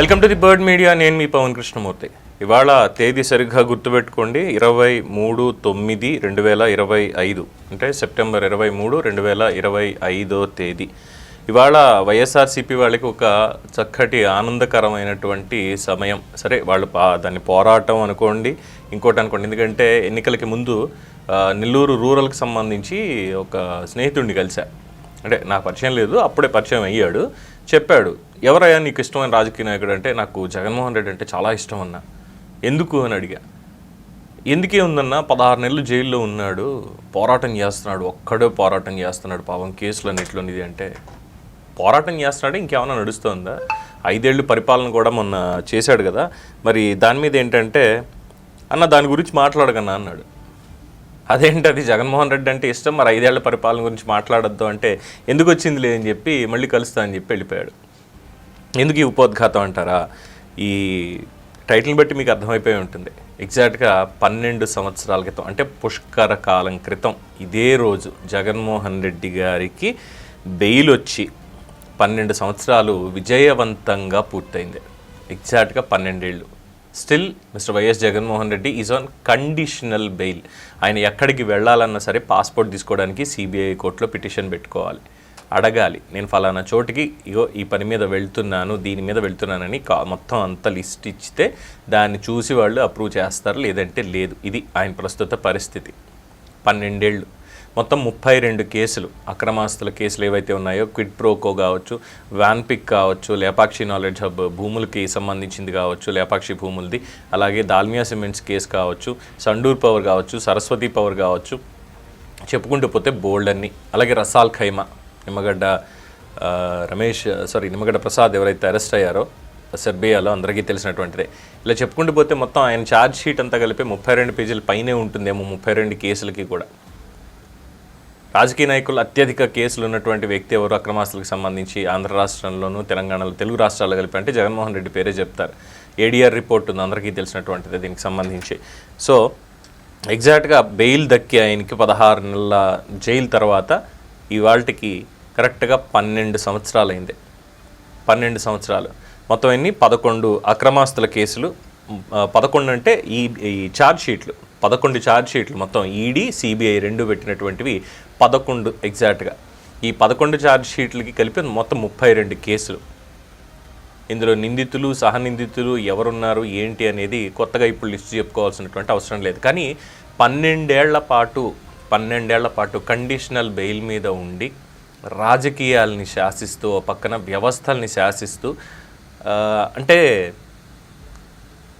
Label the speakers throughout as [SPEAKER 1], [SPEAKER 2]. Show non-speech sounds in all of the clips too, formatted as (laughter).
[SPEAKER 1] Welcome to the bird media. నేను మీ పవన్ కృష్ణమూర్తి. ఇవాళ తేదీ సరిగ్గా గుర్తుపెట్టుకోండి. ఇరవై మూడు తొమ్మిది రెండు వేల ఇరవై ఐదు. అంటే సెప్టెంబర్ ఇరవై మూడు రెండు వేల ఇరవై ఐదో తేదీ. ఇవాళ వైఎస్ఆర్సీపీ వాళ్ళకి ఒక చక్కటి ఆనందకరమైనటువంటి సమయం. సరే వాళ్ళు పా- దాన్ని పోరాటం అనుకోండి ఇంకోటి అనుకోండి. ఎందుకంటే ఎన్నికలకి ముందు నెల్లూరు రూరల్కి సంబంధించి ఒక స్నేహితుడిని కలిసా అంటే నాకు పరిచయం లేదు అప్పుడే పరిచయం అయ్యాడు. చెప్పాడు ఎవరయ్యా నీకు ఇష్టమైన రాజకీయ నాయకుడు అంటే నాకు జగన్మోహన్ రెడ్డి అంటే చాలా ఇష్టం అన్నా. ఎందుకు? అని అడిగా. ఎందుకే ఉందన్న పదహారు నెలలు జైల్లో ఉన్నాడు పోరాటం చేస్తున్నాడు ఒక్కడే పోరాటం చేస్తున్నాడు పాపం కేసులు అన్నింటిలోని ఇది అంటే. పోరాటం చేస్తున్నాడు ఇంకేమైనా నడుస్తుందా? ఐదేళ్ళు పరిపాలన కూడా మొన్న చేశాడు కదా. మరి దాని మీద ఏంటంటే అన్న దాని గురించి మాట్లాడకన్నా అన్నాడు. అదేంటది? జగన్మోహన్ రెడ్డి అంటే ఇష్టం. మరి ఐదేళ్ళ పరిపాలన గురించి మాట్లాడొద్దు అంటే ఎందుకు వచ్చింది లేదని చెప్పి మళ్ళీ కలుస్తా అని చెప్పి వెళ్ళిపోయాడు. ఎందుకు ఈ ఉపోద్ఘాతం అంటారా? ఈ టైటిల్ బట్టి మీకు అర్థమైపోయి ఉంటుంది. ఎగ్జాక్ట్గా పన్నెండు సంవత్సరాల క్రితం అంటే పుష్కర కాలం క్రితం ఇదే రోజు జగన్మోహన్ రెడ్డి గారికి బెయిల్ వచ్చి పన్నెండు సంవత్సరాలు విజయవంతంగా పూర్తయింది. ఎగ్జాక్ట్గా పన్నెండేళ్ళు. Still mister YS Jaganmohan Reddy is on conditional bail ఆయన ఎక్కడికి వెళ్ళాలన్నా సరే పాస్పోర్ట్ తీసుకోవడానికి సిబిఐ కోర్టులో పిటిషన్ పెట్టుకోవాలి. అడగాలి. నేను ఫలానా చోటికి ఇగో ఈ పని మీద వెళ్తున్నాను దీని మీద వెళ్తున్నానని కా మొత్తం అంత లిస్ట్ ఇచ్చితే దాన్ని చూసి వాళ్ళు అప్రూవ్ చేస్తారు లేదంటే లేదు. ఇది ఆయన ప్రస్తుత పరిస్థితి. పన్నెండేళ్ళు. మొత్తం ముప్పై రెండు కేసులు అక్రమాస్తుల కేసులు ఏవైతే ఉన్నాయో క్విడ్ ప్రోకో కావచ్చు వ్యాన్ పిక్ కావచ్చు లేపాక్షి నాలెడ్జ్ హబ్ భూములకి సంబంధించింది కావచ్చు లేపాక్షి భూములది అలాగే దాల్మియా సిమెంట్స్ కేసు కావచ్చు సండూర్ పవర్ కావచ్చు సరస్వతి పవర్ కావచ్చు చెప్పుకుంటూ పోతే బోల్డ్ అన్ని. అలాగే Ras al Khaimah Nimmagadda Ramesh sorry Nimmagadda Prasad ఎవరైతే అరెస్ట్ అయ్యారో సెర్బియాలో అందరికీ తెలిసినటువంటిదే. ఇలా చెప్పుకుంటూ పోతే మొత్తం ఆయన ఛార్జ్ షీట్ అంతా కలిపి ముప్పై రెండు పేజీల పైనే ఉంటుందేమో ముప్పై రెండు కేసులకి కూడా. రాజకీయ నాయకులు అత్యధిక కేసులు ఉన్నటువంటి వ్యక్తి ఎవరు? అక్రమాస్తులకు సంబంధించి ఆంధ్ర రాష్ట్రంలోనూ తెలంగాణలో తెలుగు రాష్ట్రాల్లో కలిపి అంటే జగన్మోహన్ రెడ్డి పేరే చెప్తారు. ఏడీఆర్ రిపోర్ట్ ఉంది అందరికీ తెలిసినటువంటిది దీనికి సంబంధించి. సో ఎగ్జాక్ట్గా బెయిల్ దక్కి ఆయనకి పదహారు నెలల జైలు తర్వాత ఇవాళకి కరెక్ట్గా పన్నెండు సంవత్సరాలు అయింది పన్నెండు సంవత్సరాలు. మొత్తం ఎన్ని? పదకొండు అక్రమాస్తుల కేసులు. పదకొండు అంటే ఈ ఈ ఛార్జ్ షీట్లు పదకొండు ఛార్జ్ షీట్లు మొత్తం ఈడీ సిబిఐ రెండు పెట్టినటువంటివి పదకొండు ఎగ్జాక్ట్గా. ఈ పదకొండు ఛార్జ్ షీట్లకి కలిపి మొత్తం ముప్పై రెండు కేసులు. ఇందులో నిందితులు సహనిందితులు ఎవరున్నారు ఏంటి అనేది కొత్తగా ఇప్పుడు లిస్ట్ చెప్పుకోవాల్సినటువంటి అవసరం లేదు. కానీ పన్నెండేళ్ళ పాటు పన్నెండేళ్ళ పాటు కండిషనల్ బెయిల్ మీద ఉండి రాజకీయాల్ని శాసిస్తూ ఓ పక్కన వ్యవస్థల్ని శాసిస్తూ అంటే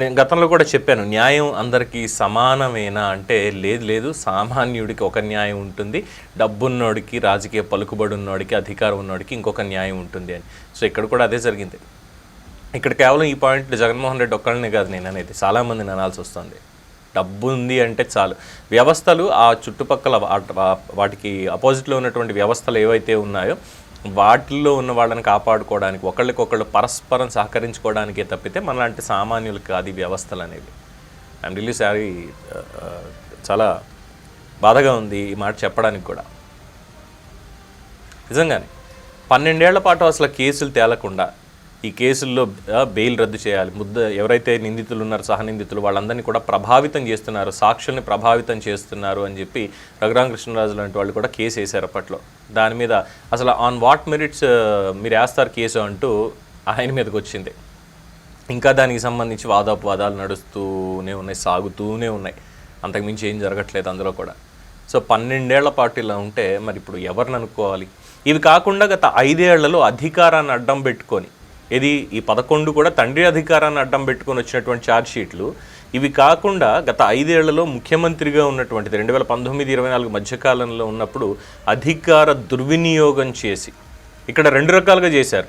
[SPEAKER 1] నేను గతంలో కూడా చెప్పాను న్యాయం అందరికీ సమానమేనా అంటే లేదు లేదు సామాన్యుడికి ఒక న్యాయం ఉంటుంది డబ్బున్నోడికి రాజకీయ పలుకుబడి ఉన్నోడికి అధికారం ఉన్నోడికి ఇంకొక న్యాయం ఉంటుంది అని. సో ఇక్కడ కూడా అదే జరిగింది. ఇక్కడ కేవలం ఈ పాయింట్ జగన్మోహన్ రెడ్డి ఒక్కళ్ళనే కాదు నేను అనేది. చాలామందిని అనాల్సి వస్తుంది. డబ్బు ఉంది అంటే చాలు. వ్యవస్థలు ఆ చుట్టుపక్కల వాటికి అపోజిట్లో ఉన్నటువంటి వ్యవస్థలు ఏవైతే ఉన్నాయో వాటిల్లో ఉన్న వాళ్ళని కాపాడుకోవడానికి ఒకళ్ళకొకళ్ళు పరస్పరం సహకరించుకోవడానికే తప్పితే మనలాంటి సామాన్యులకు అది వ్యవస్థలు అనేవి. ఐమ్ రిలీ సారీ చాలా బాధగా ఉంది ఈ మాట చెప్పడానికి కూడా. నిజంగానే పన్నెండేళ్ళ పాటు అసలు కేసులు తేలకుండా ఈ కేసుల్లో బెయిల్ రద్దు చేయాలి. ముద్ద ఎవరైతే నిందితులు ఉన్నారో సహనిందితులు వాళ్ళందరినీ కూడా ప్రభావితం చేస్తున్నారు సాక్షుల్ని ప్రభావితం చేస్తున్నారు అని చెప్పి రఘురామకృష్ణరాజు లాంటి వాళ్ళు కూడా కేసు వేశారు అప్పట్లో. దాని మీద అసలు ఆన్ వాట్ మెరిట్స్ మీరు వేస్తారు కేసు అంటూ ఆయన మీదకి వచ్చింది. ఇంకా దానికి సంబంధించి వాదాపవాదాలు నడుస్తూనే ఉన్నాయి సాగుతూనే ఉన్నాయి. అంతకుమించి ఏం జరగట్లేదు అందులో కూడా. సో పన్నెండేళ్ళ పాటు ఇలా ఉంటే మరి ఇప్పుడు ఎవరిని అనుకోవాలి? ఇవి కాకుండా గత ఐదేళ్ళలో అధికారాన్ని అడ్డం పెట్టుకొని ఇది ఈ పదకొండు కూడా తండ్రి అధికారాన్ని అడ్డం పెట్టుకొని వచ్చినటువంటి ఛార్జ్షీట్లు ఇవి కాకుండా గత ఐదేళ్ళలో ముఖ్యమంత్రిగా ఉన్నటువంటిది రెండు వేల పంతొమ్మిది ఇరవై నాలుగు మధ్యకాలంలో ఉన్నప్పుడు అధికార దుర్వినియోగం చేసి ఇక్కడ రెండు రకాలుగా చేశారు.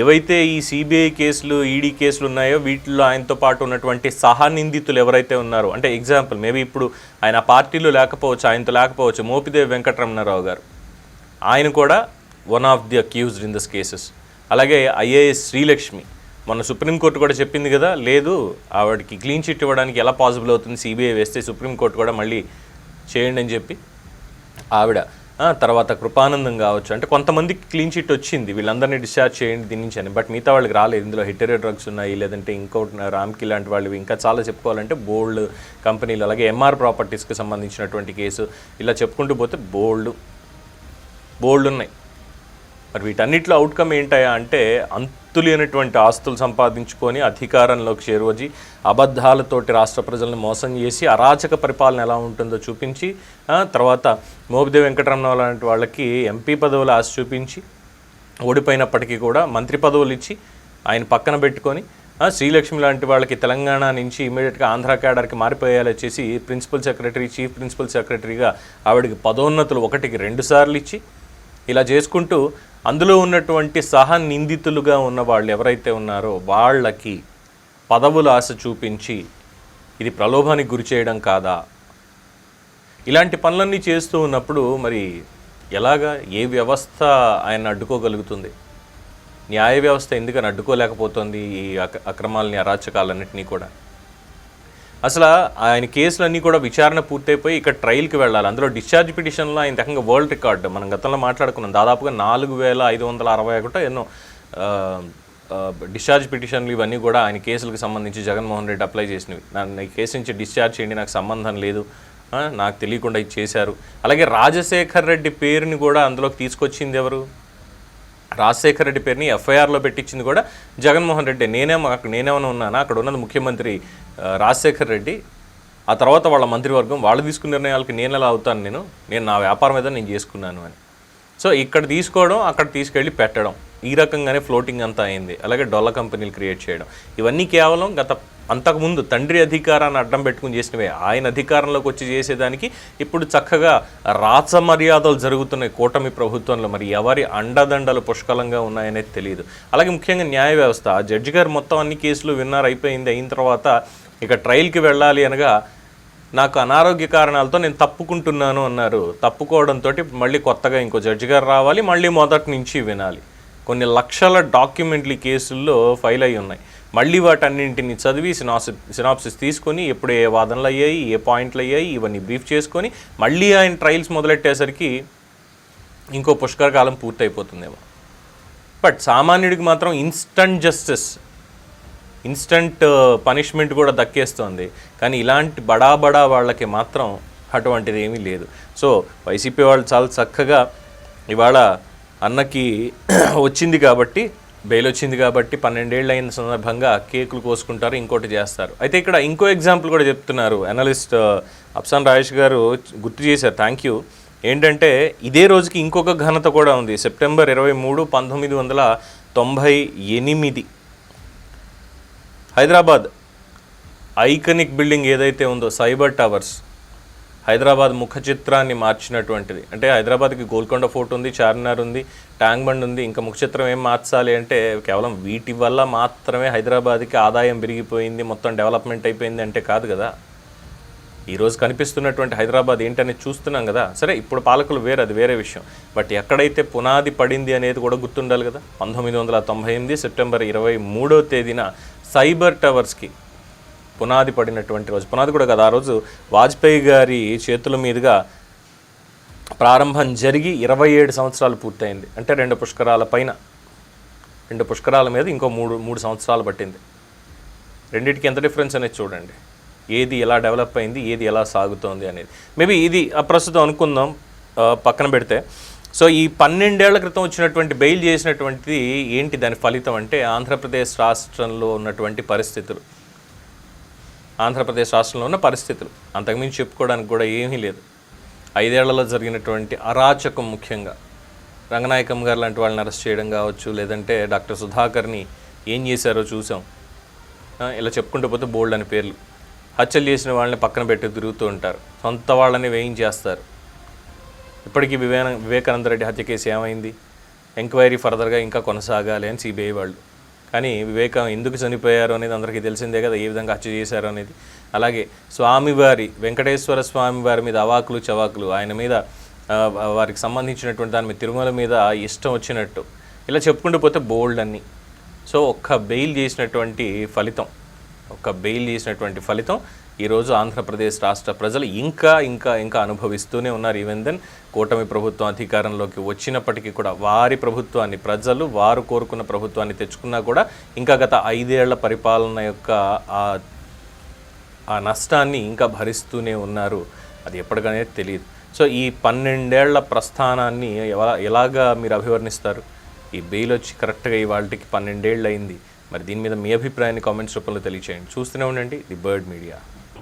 [SPEAKER 1] ఏవైతే ఈ సిబిఐ కేసులు ఈడీ కేసులు ఉన్నాయో వీటిలో ఆయనతో పాటు ఉన్నటువంటి సహనిందితులు ఎవరైతే ఉన్నారో అంటే ఎగ్జాంపుల్ మేబీ ఇప్పుడు ఆయన పార్టీలో లేకపోవచ్చు ఆయనతో లేకపోవచ్చు మోపిదేవి వెంకటరమణారావు గారు. ఆయన కూడా one of the accused in this cases అలాగే ఐఏఎస్ శ్రీలక్ష్మి మొన్న సుప్రీంకోర్టు కూడా చెప్పింది కదా లేదు ఆవిడకి క్లీన్ చిట్ ఇవ్వడానికి ఎలా పాసిబుల్ అవుతుంది సిబిఐ వేస్తే సుప్రీంకోర్టు కూడా మళ్ళీ చేయండి అని చెప్పి ఆవిడ తర్వాత కృపానందం కావచ్చు అంటే కొంతమందికి క్లీన్ చిట్ వచ్చింది వీళ్ళందరినీ డిశ్చార్జ్ చేయండి దీని నుంచి అని బట్ మిగతా వాళ్ళకి రాలేదు ఇందులో హిటరీ డ్రగ్స్ ఉన్నాయి లేదంటే ఇంకోటి రామ్కి లాంటి వాళ్ళు ఇంకా చాలా చెప్పుకోవాలంటే బోల్డ్ కంపెనీలు అలాగే ఎంఆర్ ప్రాపర్టీస్కి సంబంధించినటువంటి కేసు ఇలా చెప్పుకుంటూ పోతే బోల్డ్ బోల్డ్ ఉన్నాయి. మరి వీటన్నిటిలో అవుట్కమ్ ఏంటయా అంటే అంతులేనటువంటి ఆస్తులు సంపాదించుకొని అధికారంలోకి చేరువజి అబద్ధాలతోటి రాష్ట్ర ప్రజలను మోసం చేసి అరాచక పరిపాలన ఎలా ఉంటుందో చూపించి తర్వాత మోపిదేవి వెంకటరమణ లాంటి వాళ్ళకి ఎంపీ పదవులు ఆశ చూపించి ఓడిపోయినప్పటికీ కూడా మంత్రి పదవులు ఇచ్చి ఆయన పక్కన పెట్టుకొని శ్రీలక్ష్మి లాంటి వాళ్ళకి తెలంగాణ నుంచి ఇమీడియట్గా ఆంధ్ర క్యాడర్కి మారిపోయేలా చేసి ప్రిన్సిపల్ సెక్రటరీ చీఫ్ ప్రిన్సిపల్ సెక్రటరీగా ఆవిడకి పదోన్నతులు ఒకటికి రెండు సార్లు ఇచ్చి ఇలా చేసుకుంటూ అందులో ఉన్నటువంటి సహ నిందితులుగా ఉన్న వాళ్ళు ఎవరైతే ఉన్నారో వాళ్ళకి పదవుల ఆశ చూపించి ఇది ప్రలోభానికి గురి చేయడం కాదా? ఇలాంటి పనులన్నీ చేస్తూ ఉన్నప్పుడు మరి ఎలాగా ఏ వ్యవస్థ ఆయన అడ్డుకోగలుగుతుంది? న్యాయ వ్యవస్థ ఎందుకని అడ్డుకోలేకపోతుంది ఈ అక అక్రమాలని అరాచకాలన్నింటినీ కూడా? అసలు ఆయన కేసులన్నీ కూడా విచారణ పూర్తయిపోయి ఇక్కడ ట్రయల్కి వెళ్ళాలి. అందులో డిశ్చార్జ్ పిటిషన్లో ఆయన రకంగా వరల్డ్ రికార్డ్. మనం గతంలో మాట్లాడుకున్నాం. దాదాపుగా నాలుగు వేల ఐదు వందల అరవై ఒకటో ఎన్నో డిశ్చార్జ్ పిటిషన్లు ఇవన్నీ కూడా ఆయన కేసులకు సంబంధించి జగన్మోహన్ రెడ్డి అప్లై చేసినవి. నన్ను ఈ కేసు నుంచి డిశ్చార్జ్ చేయండి నాకు సంబంధం లేదు. నాకు తెలియకుండా ఇది చేశారు. అలాగే రాజశేఖర్ రెడ్డి పేరుని కూడా అందులోకి తీసుకొచ్చింది ఎవరు? రాజశేఖర రెడ్డి పేరుని ఎఫ్ఐఆర్లో పెట్టించింది కూడా జగన్మోహన్ రెడ్డి. నేనేమో అక్కడ నేనేమైనా ఉన్నానా? అక్కడ ఉన్నది ముఖ్యమంత్రి రాజశేఖర్ రెడ్డి ఆ తర్వాత వాళ్ళ మంత్రివర్గం వాళ్ళు తీసుకున్న నిర్ణయాలకి నేను ఎలా అవుతాను నేను? నేను నా వ్యాపారం ఏదో నేను చేసుకున్నాను అని. సో ఇక్కడ తీసుకోవడం అక్కడ తీసుకెళ్ళి పెట్టడం ఈ రకంగానే ఫ్లోటింగ్ అంతా అయింది. అలాగే డొల్ల కంపెనీలు క్రియేట్ చేయడం. ఇవన్నీ కేవలం గత అంతకుముందు తండ్రి అధికారాన్ని అడ్డం పెట్టుకుని చేసినవే. ఆయన అధికారంలోకి వచ్చి చేసేదానికి ఇప్పుడు చక్కగా రాచ మర్యాదలు జరుగుతున్నాయి కూటమి ప్రభుత్వంలో. మరి ఎవరి అండదండలు పుష్కలంగా ఉన్నాయనేది తెలియదు అలాగే ముఖ్యంగా న్యాయ వ్యవస్థ. ఆ జడ్జి గారు మొత్తం అన్ని కేసులు విన్నారు అయిపోయింది. అయిన తర్వాత ఇక ట్రయల్కి వెళ్ళాలి అనగా నాకు అనారోగ్య కారణాలతో నేను తప్పుకుంటున్నాను అన్నారు. తప్పుకోవడంతో మళ్ళీ కొత్తగా ఇంకో జడ్జి గారు రావాలి మళ్ళీ మొదటి నుంచి వినాలి. కొన్ని లక్షల డాక్యుమెంట్లు ఈ కేసుల్లో ఫైల్ అయి ఉన్నాయి. మళ్ళీ వాటన్నింటిని చదివి సినాసి సినాప్సిస్ తీసుకొని ఎప్పుడు ఏ వాదనలు అయ్యాయి ఏ పాయింట్లు అయ్యాయి ఇవన్నీ బ్రీఫ్ చేసుకొని మళ్ళీ ఆయన ట్రయల్స్ మొదలెట్టేసరికి ఇంకో పుష్కర కాలం పూర్తయిపోతుందేమో. బట్ సామాన్యుడికి మాత్రం ఇన్స్టంట్ జస్టిస్ ఇన్స్టంట్ పనిష్మెంట్ కూడా దక్కేస్తోంది. కానీ ఇలాంటి బడా బడా వాళ్ళకి మాత్రం అటువంటిది ఏమీ లేదు. సో వైసీపీ వాళ్ళు చాలా చక్కగా ఇవాళ అన్నకి (clears throat) వచ్చింది కాబట్టి బెయిల్ వచ్చింది కాబట్టి పన్నెండేళ్ళు అయిన సందర్భంగా కేకులు కోసుకుంటారు ఇంకోటి చేస్తారు. అయితే ఇక్కడ ఇంకో ఎగ్జాంపుల్ కూడా చెప్తున్నారు. అనలిస్ట్ అప్సాన్ రాజేష్ గారు గుర్తు చేశారు. థ్యాంక్ యూ ఏంటంటే ఇదే రోజుకి ఇంకొక ఘనత కూడా ఉంది. సెప్టెంబర్ ఇరవై మూడు పంతొమ్మిది వందల తొంభై ఎనిమిది. హైదరాబాద్ ఐకనిక్ బిల్డింగ్ ఏదైతే ఉందో సైబర్ టవర్స్ హైదరాబాద్ ముఖ చిత్రాన్ని మార్చినటువంటిది. అంటే హైదరాబాద్కి గోల్కొండ ఫోర్ట్ ఉంది చార్మినార్ ఉంది ట్యాంక్ బండ్ ఉంది ఇంకా ముఖ చిత్రం ఏం మార్చాలి అంటే కేవలం వీటి వల్ల మాత్రమే హైదరాబాద్కి ఆదాయం పెరిగిపోయింది మొత్తం డెవలప్మెంట్ అయిపోయింది అంటే కాదు కదా. ఈరోజు కనిపిస్తున్నటువంటి హైదరాబాద్ ఏంటని చూస్తున్నాం కదా. సరే ఇప్పుడు పాలకులు వేరే అది వేరే విషయం. బట్ ఎక్కడైతే పునాది పడింది అనేది కూడా గుర్తుండాలి కదా. పంతొమ్మిది వందల తొంభై ఎనిమిది సెప్టెంబర్ ఇరవై మూడో తేదీన సైబర్ టవర్స్కి పునాది పడినటువంటి రోజు పునాది కూడా కదా ఆ రోజు వాజ్పేయి గారి చేతుల మీదుగా ప్రారంభం జరిగి ఇరవై ఏడు సంవత్సరాలు పూర్తయింది. అంటే రెండు పుష్కరాల పైన రెండు పుష్కరాల మీద ఇంకో మూడు మూడు సంవత్సరాలు పట్టింది. రెండింటికి ఎంత డిఫరెన్స్ అనేది చూడండి. ఏది ఎలా డెవలప్ అయింది ఏది ఎలా సాగుతోంది అనేది. మేబీ ఇది ఆ ప్రస్తుతం అనుకుందాం పక్కన పెడితే సో ఈ పన్నెండేళ్ళ క్రితం వచ్చినటువంటి బెయిల్ చేసినటువంటిది ఏంటి దాని ఫలితం అంటే ఆంధ్రప్రదేశ్ రాష్ట్రంలో ఉన్నటువంటి పరిస్థితులు. ఆంధ్రప్రదేశ్ రాష్ట్రంలో ఉన్న పరిస్థితులు. అంతకుమించి చెప్పుకోవడానికి కూడా ఏమీ లేదు. ఐదేళ్ళలో జరిగినటువంటి అరాచకం ముఖ్యంగా. రంగనాయకం గారు లాంటి వాళ్ళని అరెస్ట్ చేయడం కావచ్చు లేదంటే డాక్టర్ సుధాకర్ని ఏం చేశారో చూసాం. ఇలా చెప్పుకుంటూ పోతే బోల్డ్ అని పేర్లు. హత్యలు చేసిన వాళ్ళని పక్కన పెట్టి తిరుగుతూ ఉంటారు. సొంత వాళ్ళని వేయించేస్తారు. ఇప్పటికీ వివేన వివేకానంద రెడ్డి హత్య కేసు ఏమైంది? ఎంక్వైరీ ఫర్దర్గా ఇంకా కొనసాగాలి అని సిబిఐ వాళ్ళు. కానీ వివేకం ఎందుకు చనిపోయారు అనేది అందరికీ తెలిసిందే కదా ఏ విధంగా హత్య చేశారు అనేది. అలాగే స్వామివారి వెంకటేశ్వర స్వామి వారి మీద అవాకులు చవాకులు ఆయన మీద వారికి సంబంధించినటువంటి దాని మీద తిరుమల మీద ఇష్టం వచ్చినట్టు. ఇలా చెప్పుకుంటూ పోతే బోల్డ్ అన్ని. సో ఒక్క బెయిల్ చేసినటువంటి ఫలితం ఒక్క బెయిల్ చేసినటువంటి ఫలితం ఈరోజు ఆంధ్రప్రదేశ్ రాష్ట్ర ప్రజలు ఇంకా ఇంకా ఇంకా అనుభవిస్తూనే ఉన్నారు. ఈవెన్ దెన్ కూటమి ప్రభుత్వం అధికారంలోకి వచ్చినప్పటికీ కూడా వారి ప్రభుత్వాన్ని ప్రజలు వారు కోరుకున్న ప్రభుత్వాన్ని తెచ్చుకున్నా కూడా ఇంకా గత ఐదేళ్ళ పరిపాలన యొక్క ఆ నష్టాన్ని ఇంకా భరిస్తూనే ఉన్నారు. అది ఎప్పటికనే తెలియదు. సో ఈ పన్నెండేళ్ళ ప్రస్థానాన్ని ఎలా ఎలాగా మీరు అభివర్ణిస్తారు? ఈ బెయిల్ వచ్చి కరెక్ట్గా ఇవాళకి పన్నెండేళ్ళు అయింది మరి దీని మీద మీ అభిప్రాయాన్ని కామెంట్స్ రూపంలో తెలియచేయండి. చూస్తూనే ఉండండి ది బర్డ్ మీడియా.